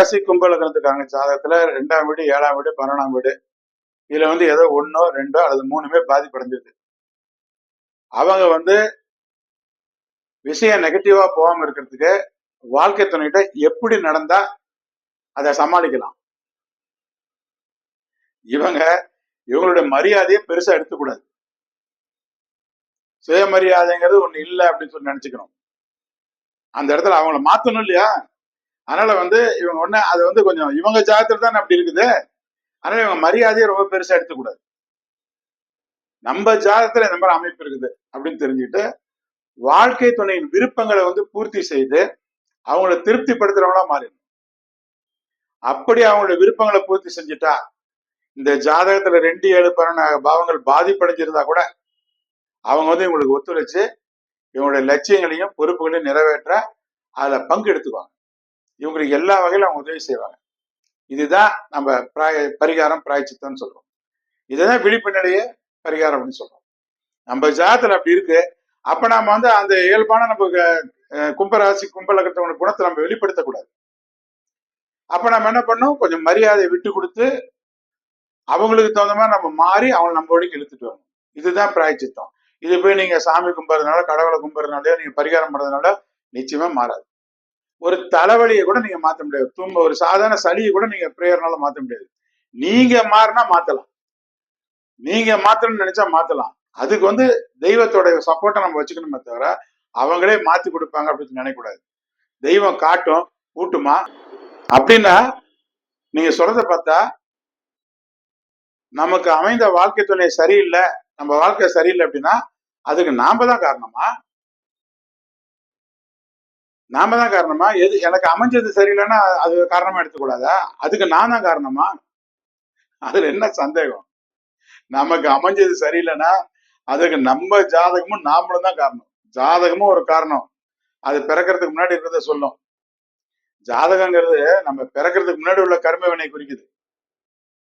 ராசி கும்பலக்கணத்துக்கான ஜாதகத்துல ரெண்டாம் வீடு ஏழாம் வீடு பன்னெண்டாம் வீடு. இதுல வந்து ஏதோ ஒன்னோ ரெண்டோ அல்லது மூணுமே பாதிப்படைஞ்சிருக்கு. அவங்க வந்து விஷயம் நெகட்டிவா போகாம இருக்கிறதுக்கு வாழ்க்கை துணைகிட்ட எப்படி நடந்தா அதை சமாளிக்கலாம். இவங்க இவங்களுடைய மரியாதையை பெருசா எடுத்துக்கூடாது. சுயமரியாதைங்கிறது ஒண்ணு இல்லை அப்படின்னு சொல்லி நினைச்சுக்கணும். அந்த இடத்துல அவங்கள மாத்தணும் இல்லையா? அதனால வந்து இவங்க ஒண்ணு அது வந்து கொஞ்சம் இவங்க ஜாதகத்துல தான் அப்படி இருக்குது. அதனால இவங்க மரியாதையை ரொம்ப பெருசா எடுத்துக்கூடாது. நம்ம ஜாதகத்துல இந்த மாதிரி அமைப்பு இருக்குது அப்படின்னு தெரிஞ்சுக்கிட்டு வாழ்க்கை துணையின் விருப்பங்களை வந்து பூர்த்தி செய்து அவங்கள திருப்திப்படுத்துறவங்களா மாறிடும் அப்படி அவங்களுடைய விருப்பங்களை பூர்த்தி செஞ்சுட்டா இந்த ஜாதகத்துல ரெண்டு ஏழு பன்னெண்டு பாவங்கள் பாதிப்படைஞ்சிருந்தா கூட அவங்க வந்து இவங்களுக்கு ஒத்துழைச்சு இவங்களுடைய லட்சியங்களையும் பொறுப்புகளையும் நிறைவேற்ற அதுல பங்கு எடுத்துக்குவாங்க. இவங்களுக்கு எல்லா வகையிலும் அவங்க உதவி செய்வாங்க. இதுதான் நம்ம பிராய பரிகாரம் பிராய்ச்சித்தம்னு சொல்றோம். இதுதான் விழிப்புணர்வையே பரிகாரம் அப்படின்னு சொல்றோம். நம்ம ஜாதத்துல அப்படி இருக்கு. அப்ப நாம வந்து அந்த இயல்பான நம்ம கும்பராசி கும்பலகத்தவங்க குணத்தை நம்ம வெளிப்படுத்தக்கூடாது அப்ப நம்ம என்ன பண்ணோம் கொஞ்சம் மரியாதையை விட்டு கொடுத்து அவங்களுக்கு தகுந்த மாதிரி நம்ம மாறி அவங்க நம்ம வழிக்கு இழுத்துட்டு வரணும். இதுதான் பிராய்ச்சித்தம். இது போய் நீங்க சாமி கும்பிட்றதுனால கடவுளை கும்பிட்றதுனால நீங்க பரிகாரம் பண்றதுனால நிச்சயமா மாறாது. ஒரு தலைவலியை கூட நீங்க மாத்த முடியாது. தும்ப ஒரு சாதாரண சளியை கூட நீங்க பிரேயர்னால மாத்த முடியாது. நீங்க மாறினா மாத்தலாம். நீங்க மாத்தணும்னு நினைச்சா மாத்தலாம். அதுக்கு வந்து தெய்வத்தோட சப்போர்ட்டை நம்ம வச்சுக்கணுமே தவிர அவங்களே மாத்தி கொடுப்பாங்க அப்படின்னு நினைக்கக்கூடாது. தெய்வம் காட்டும் கூட்டுமா? அப்படின்னா நீங்க சொல்றத பார்த்தா நமக்கு அமைந்த வாழ்க்கை துணை சரியில்லை நம்ம வாழ்க்கை சரியில்லை அப்படின்னா அதுக்கு நாம தான் காரணமா? நாம தான் காரணமா? எது எனக்கு அமைஞ்சது சரியில்லைன்னா அது காரணமா எடுத்துக்கூடாதா? அதுக்கு நான் தான் காரணமா? அதுல என்ன சந்தேகம்? நமக்கு அமைஞ்சது சரியில்லைன்னா அதுக்கு நம்ம ஜாதகமும் நாமளும் தான் காரணம். ஜாதகமும் ஒரு காரணம். அது பிறக்கிறதுக்கு முன்னாடி இருக்கிறத சொல்லும். ஜாதகங்கிறது நம்ம பிறக்கிறதுக்கு முன்னாடி உள்ள கர்ம வினை குறிக்குது.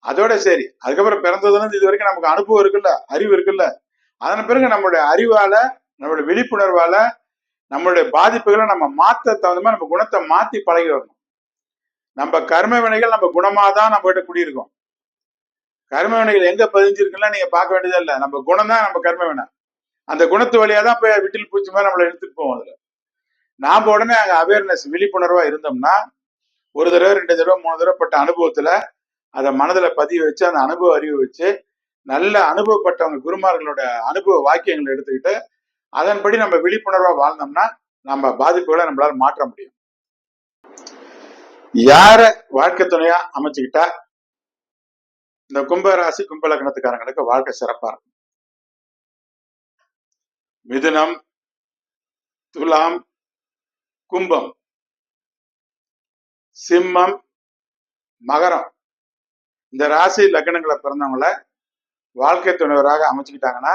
அதோட சரி. அதுக்கப்புறம் பிறந்ததுலேருந்து இது வரைக்கும் நமக்கு அனுபவம் இருக்குல்ல அறிவு இருக்குல்ல. அதன் பிறகு நம்மளுடைய அறிவால நம்மளுடைய விழிப்புணர்வால நம்மளுடைய பாதிப்புகளை நம்ம மாத்த தகுந்த மாதிரி நம்ம குணத்தை மாத்தி பழகி வரணும் நம்ம கர்ம வினைகள் நம்ம குணமா தான் நம்ம கிட்ட குடியிருக்கோம். கர்ம வினைகள் எங்க பதிஞ்சிருக்குன்னா நீங்க பார்க்க வேண்டியதே இல்லை. நம்ம குணம் தான் நம்ம கர்ம வினை. அந்த குணத்து வழியா தான் போய் விட்டில் பூச்சி மாதிரி நம்மளை எடுத்துட்டு போவோம் அதுல. நாம உடனே அங்க அவேர்னஸ் விழிப்புணர்வா இருந்தோம்னா ஒரு தடவை ரெண்டு தடவை மூணு தடவை பட்ட அனுபவத்துல அதை மனதுல பதிய வச்சு அந்த அனுபவ அறிவை வச்சு நல்ல அனுபவப்பட்டவங்க குருமார்களோட அனுபவ வாக்கியங்களை எடுத்துக்கிட்டு அதன்படி நம்ம விழிப்புணர்வா வாழ்ந்தோம்னா நம்ம பாதிப்புகளை நம்மளால மாற்ற முடியும். யார வாழ்க்கை துணையா அமைச்சுக்கிட்டா இந்த கும்ப ராசி வாழ்க்கை சிறப்பா இருக்கும். மிதுனம் துலாம் கும்பம் சிம்மம் மகரம் இந்த ராசி லக்னங்களை பிறந்தவங்கள வாழ்க்கை துணைவராக அமைச்சுக்கிட்டாங்கன்னா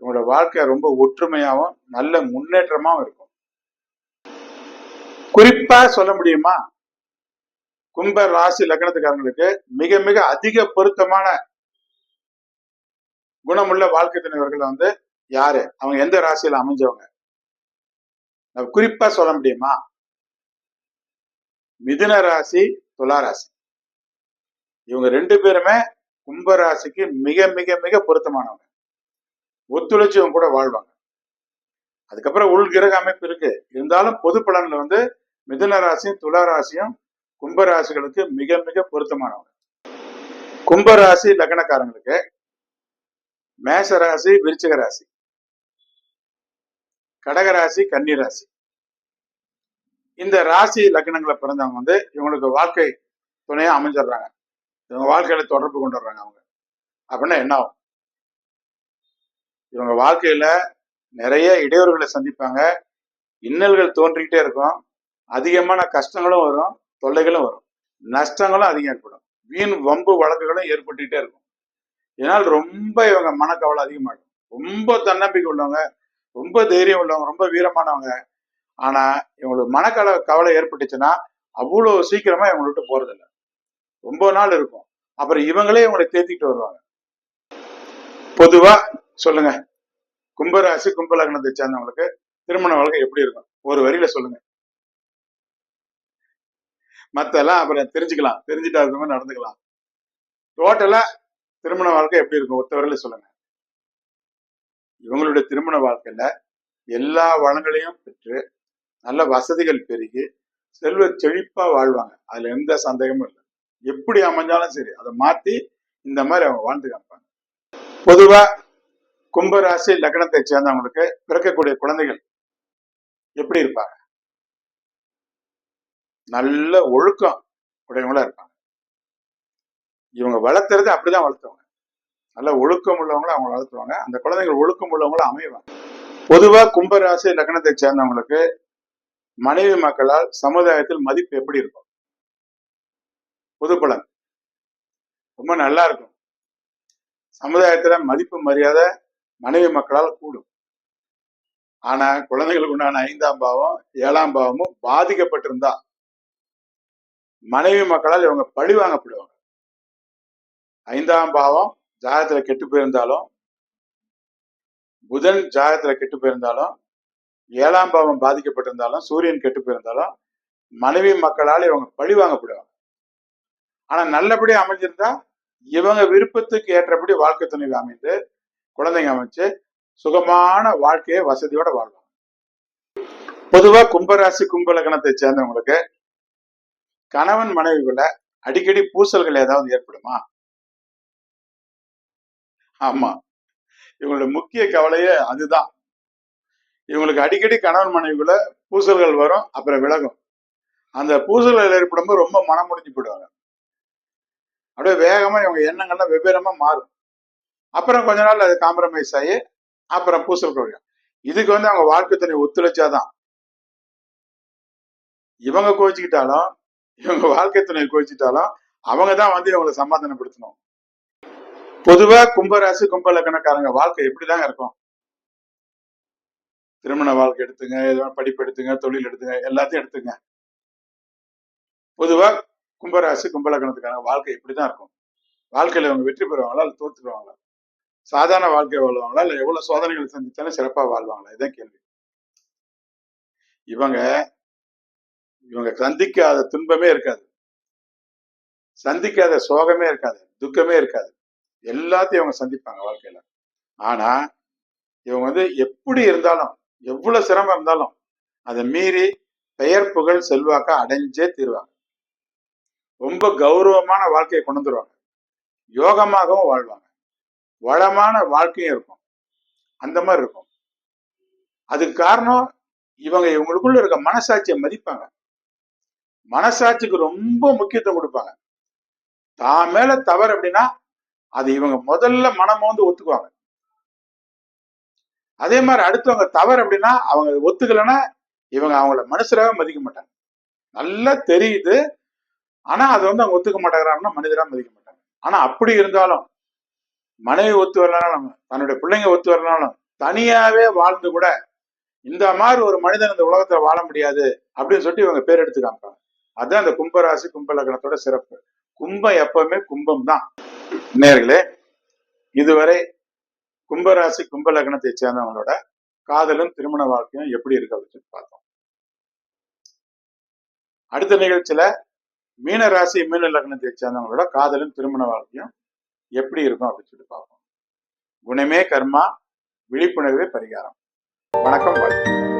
இவங்களோட வாழ்க்கை ரொம்ப ஒற்றுமையாகவும் நல்ல முன்னேற்றமாகவும் இருக்கும். குறிப்பா சொல்ல முடியுமா? கும்ப ராசி லக்னத்துக்காரங்களுக்கு மிக மிக அதிக பொருத்தமான குணமுள்ள வாழ்க்கை துணைவர்கள் வந்து யாரு? அவங்க எந்த ராசியில அமைஞ்சவங்க? குறிப்பா சொல்ல முடியுமா? மிதுன ராசி துலா ராசி. இவங்க ரெண்டு பேருமே கும்ப ராசிக்கு மிக மிக மிக பொருத்தமானவங்க. ஒத்துழைச்சு கூட வாழ்வாங்க. அதுக்கப்புறம் உள் கிரக அமைப்பு இருக்கு. இருந்தாலும் பொது பலன்ல வந்து மிதுன ராசியும் துலா ராசியும் கும்பராசிகளுக்கு மிக மிக பொருத்தமானவங்க. கும்பராசி லக்னக்காரங்களுக்கு மேச ராசி விருச்சிக ராசி. கடக ராசி கன்னி ராசி. இந்த ராசி லக்னங்களை பிறந்தவங்க வந்து இவங்களுக்கு வாழ்க்கை துணையா அமைஞ்சிடுறாங்க. இவங்க வாழ்க்கையில தொடர்பு கொண்டு வர்றாங்க அவங்க. அப்படின்னா என்ன ஆகும்? இவங்க வாழ்க்கையில நிறைய இடையூறுகளை சந்திப்பாங்க. இன்னல்கள் தோன்றிக்கிட்டே இருக்கும். அதிகமான கஷ்டங்களும் வரும். தொல்லைகளும் வரும். நஷ்டங்களும் அதிகம் ஏற்படும் வீண் வம்பு வழக்குகளும் ஏற்பட்டுக்கிட்டே இருக்கும். இதனால் ரொம்ப இவங்க மனக்கவலை அதிகமாகும் ரொம்ப தன்னம்பிக்கை உள்ளவங்க ரொம்ப தைரியம் உள்ளவங்க ரொம்ப வீரமானவங்க. ஆனா இவங்களுக்கு மனக்கவலை கவலை ஏற்பட்டுச்சுன்னா அவ்வளோ சீக்கிரமா இவங்களை விட்டு போறதில்லை. ரொம்ப நாள் இருக்கும். அப்புறம் இவங்களே இவங்களை தேத்திட்டு வருவாங்க. பொதுவா சொல்லுங்க. கும்பராசி கும்பலக்னத்தை சேர்ந்தவங்களுக்கு திருமண வாழ்க்கை எப்படி இருக்கும்? ஒரு வரியில சொல்லுங்க. மத்தெல்லாம் அப்புறம் தெரிஞ்சுக்கலாம். தெரிஞ்சுட்டா அது மாதிரி நடந்துக்கலாம். டோட்டலா திருமண வாழ்க்கை எப்படி இருக்கும்? ஒத்தவரையில சொல்லுங்க. இவங்களுடைய திருமண வாழ்க்கையில எல்லா வளங்களையும் பெற்று நல்ல வசதிகள் பெருகி செல்வ செழிப்பா வாழ்வாங்க. அதுல எந்த சந்தேகமும் இல்லை. எப்படி அமைஞ்சாலும் சரி அதை மாத்தி இந்த மாதிரி அவங்க வாழ்ந்து காமிப்பாங்க. பொதுவா கும்பராசி லக்னத்தை சேர்ந்தவங்களுக்கு பிறக்கக்கூடிய குழந்தைகள் எப்படி இருப்பாங்க? நல்ல ஒழுக்கம் உடையவங்களா இருப்பாங்க. இவங்க வளர்த்துறது அப்படிதான் வளர்த்துவாங்க. நல்ல ஒழுக்கம் உள்ளவங்களும் அவங்க வளர்த்துவாங்க. அந்த குழந்தைகள் ஒழுக்கம் உள்ளவங்கள அமைவாங்க. பொதுவா கும்பராசி லக்னத்தை சேர்ந்தவங்களுக்கு மனைவி மக்களால் சமுதாயத்தில் மதிப்பு எப்படி இருக்கும்? புது பலன் ரொம்ப நல்லா இருக்கும். சமுதாயத்துல மதிப்பு மரியாதை மனைவி மக்களால் கூடும். ஆனா குழந்தைகளுக்கு உண்டான ஐந்தாம் பாவம் ஏழாம் பாவமும் பாதிக்கப்பட்டிருந்தா மனைவி மக்களால் இவங்க பழி வாங்கப்படுவாங்க. ஐந்தாம் பாவம் ஜாகத்துல கெட்டு போயிருந்தாலும் புதன் ஜாகத்துல கெட்டு போயிருந்தாலும் ஏழாம் பாவம் பாதிக்கப்பட்டிருந்தாலும் சூரியன் கெட்டு போயிருந்தாலும் மனைவி மக்களால் இவங்க பழி வாங்கப்படுவாங்க. ஆனா நல்லபடி அமைஞ்சிருந்தா இவங்க விருப்பத்துக்கு ஏற்றபடி வாழ்க்கை துணைவு அமைந்து குழந்தைங்க அமைச்சு சுகமான வாழ்க்கையை வசதியோட வாழ்வாங்க பொதுவா கும்பராசி கும்பலகணத்தை சேர்ந்தவங்களுக்கு கணவன் மனைவிக்குள்ள அடிக்கடி பூசல்கள் ஏதாவது ஏற்படுமா? ஆமா. இவங்களோட முக்கிய கவலையே அதுதான். இவங்களுக்கு அடிக்கடி கணவன் மனைவிக்குள்ள பூசல்கள் வரும் அப்புறம் விலகும். அந்த பூசல்கள் ஏற்படும்போது ரொம்ப மனம் முடிஞ்சு போயிடுவாங்க. அப்படியே வேகமா இவங்க எண்ணங்கள்லாம் வெவ்வேறமா மாறும். அப்புறம் கொஞ்ச நாள் அது காம்ப்ரமைஸ் ஆகி அப்புறம் பூசல் குறையும் இதுக்கு வந்து அவங்க வாழ்க்கை துணை ஒத்துழைச்சாதான். இவங்க கோச்சிக்கிட்டாலும் இவங்க வாழ்க்கை துணை கோச்சிட்டாலும் அவங்க தான் வந்து இவங்களை சமாதானப்படுத்தணும். பொதுவா கும்பராசி கும்ப லக்கணக்காரங்க வாழ்க்கை எப்படிதாங்க இருக்கும்? திருமண வாழ்க்கை எடுத்துங்க ஏதோ படிப்பு எடுத்துங்க தொழில் எடுத்துங்க எல்லாத்தையும் எடுத்துங்க. பொதுவா கும்பராசி கும்பலக்கணத்துக்கான வாழ்க்கை இப்படிதான் இருக்கும்? வாழ்க்கையில அவங்க வெற்றி பெறுவாங்களா இல்ல தோத்துருவாங்களா சாதாரண வாழ்க்கை வாழ்வாங்களா? இல்ல எவ்வளவு சோதனைகள் சந்திச்சாலும் சிறப்பா வாழ்வாங்களா? இதான் கேள்வி. இவங்க இவங்க சந்திக்காத துன்பமே இருக்காது. சந்திக்காத சோகமே இருக்காது. துக்கமே இருக்காது. எல்லாத்தையும் இவங்க சந்திப்பாங்க வாழ்க்கையில. ஆனா இவங்க வந்து எப்படி இருந்தாலும் எவ்வளவு சிரமம் இருந்தாலும் அதை மீறி பெயர் புகழ் செல்வாக்க அடைஞ்சே தீருவாங்க. ரொம்ப கௌரவமான வாழ்க்கையை கொண்டு வந்துருவாங்க. யோகமாகவும் வாழ்வாங்க. வளமான வாழ்க்கையும் இருக்கும். அந்த மாதிரி இருக்கும். அதுக்கு காரணம் இவங்க இவங்களுக்குள்ள இருக்க மனசாட்சியை மதிப்பாங்க. மனசாட்சிக்கு ரொம்ப முக்கியத்துவம் கொடுப்பாங்க. தான் மேல தவறு அப்படின்னா அது இவங்க முதல்ல மனம் வந்து ஒத்துக்குவாங்க. அதே மாதிரி அடுத்தவங்க தவறு அப்படின்னா அவங்க ஒத்துக்கலைன்னா இவங்க அவங்கள மனுஷராக மதிக்க மாட்டாங்க. நல்லா தெரியுது. ஆனா அது வந்து அவங்க ஒத்துக்க மாட்டேங்கிறாங்கன்னா மனிதரா மதிக்க மாட்டாங்க. ஆனா அப்படி இருந்தாலும் மனைவி ஒத்து வரலனாலும் தன்னுடைய பிள்ளைங்க ஒத்து வரலனாலும் தனியாவே வாழ்ந்து கூட இந்த மாதிரி ஒரு மனிதன் இந்த உலகத்துல வாழ முடியாது அப்படின்னு சொல்லிட்டு இவங்க பேர் எடுத்து காமிப்பாங்க அதுதான் அந்த கும்பராசி கும்ப லக்னத்தோட சிறப்பு. கும்பம் எப்பவுமே கும்பம் தான். நேர்களே இதுவரை கும்பராசி கும்ப லக்னத்தை சேர்ந்தவங்களோட காதலும் திருமண வாழ்க்கையும் எப்படி இருக்கு அப்படின்னு சொல்லி பார்த்தோம். அடுத்த நிகழ்ச்சியில மீன ராசி மீன லக்னத்தை சேர்ந்தவங்களோட காதலும் திருமண வாழ்க்கையும் எப்படி இருக்கும் அப்படின்னு சொல்லி பார்ப்போம். குணமே கர்மா விழிப்புணர்வே பரிகாரம். வணக்கம் வாழ்க்கை